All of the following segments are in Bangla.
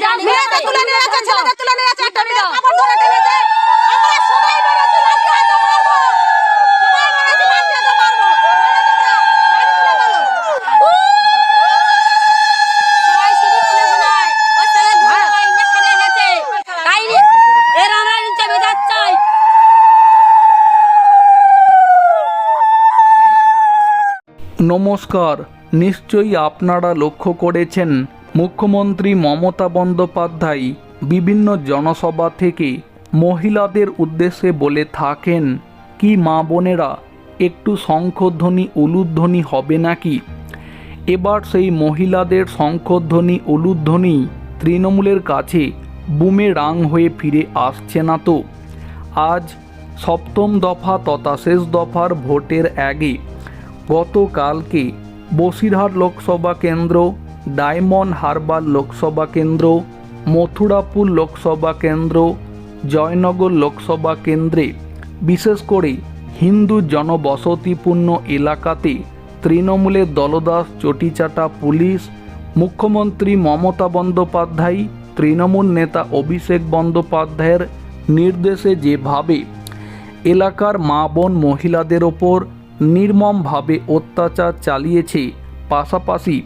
মেয়েদের তুলে নিয়ে যাচ্ছে ছেলেদের তুলে নিয়ে যাচ্ছে একটা মেয়ের কাপড় ধরে টেনেছে আমরা সবাই বেরোচ্ছি লাঠি হাতে মারবো। সবাই বেরোচ্ছি লাঠি হাতে মারবো। সবাই শুধু শুনে শোনায় ওর সঙ্গে ঘুরে ওই ইঞ্জেকশন এনেছে তাই এর আমরা নিচে বেজার চাই। নমস্কার নিশ্চয়ই আপনারা লক্ষ্য করেছেন মুখ্যমন্ত্রী মমতা বন্দ্যোপাধ্যায় বিভিন্ন জনসভা থেকে মহিলাদের উদ্দেশ্যে বলে থাকেন, কি মা বোনেরা একটু শঙ্খধ্বনি, উলুধ্বনি হবে নাকি? এবার সেই মহিলাদের শঙ্খধ্বনি, উলুধ্বনি তৃণমূলের কাছে বুমে রাং হয়ে ফিরে আসছে না তো। আজ সপ্তম দফা তথা শেষ দফার ভোটের আগে গতকালকে বসিরহাট লোকসভা কেন্দ্র ডায়মন্ড হারবার লোকসভা কেন্দ্র, মথুরাপুর লোকসভা কেন্দ্র, জয়নগর লোকসভা কেন্দ্রে, বিশেষ করে হিন্দু জনবসতিপূর্ণ এলাকাতে তৃণমূলের দলদাস চটিচাটা পুলিশ, মুখ্যমন্ত্রী মমতা বন্দ্যোপাধ্যায়, তৃণমূল নেতা অভিষেক বন্দ্যোপাধ্যায়ের নির্দেশে যেভাবে এলাকার মা বোন মহিলাদের ওপর নির্মমভাবে অত্যাচার চালিয়েছে, পাশাপাশি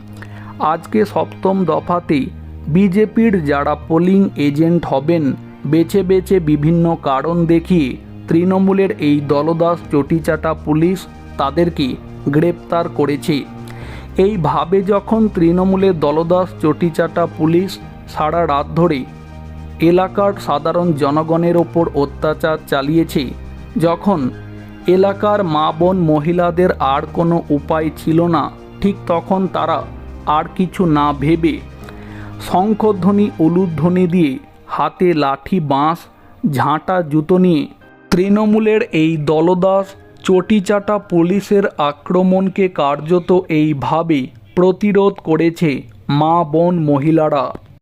আজকে সপ্তম দফাতে বিজেপির যারা পোলিং এজেন্ট হবেন, বেছে বেছে বিভিন্ন কারণ দেখিয়ে তৃণমূলের এই দলদাস চটিচাটা পুলিশ তাদেরকে গ্রেপ্তার করেছে। এইভাবে যখন তৃণমূলের দলদাস চটিচাটা পুলিশ সারা রাত ধরে এলাকার সাধারণ জনগণের ওপর অত্যাচার চালিয়েছে, যখন এলাকার মা বোন মহিলাদের আর কোনো উপায় ছিল না, ঠিক তখন তারা আর কিছু না ভেবে শঙ্খধ্বনি, উলুধ্বনি দিয়ে হাতে লাঠি, বাঁশ, ঝাঁটা, জুতো নিয়ে তৃণমূলের এই দলদাস চটিচাটা পুলিশের আক্রমণকে কার্যত এইভাবে প্রতিরোধ করেছে মা বোন মহিলারা।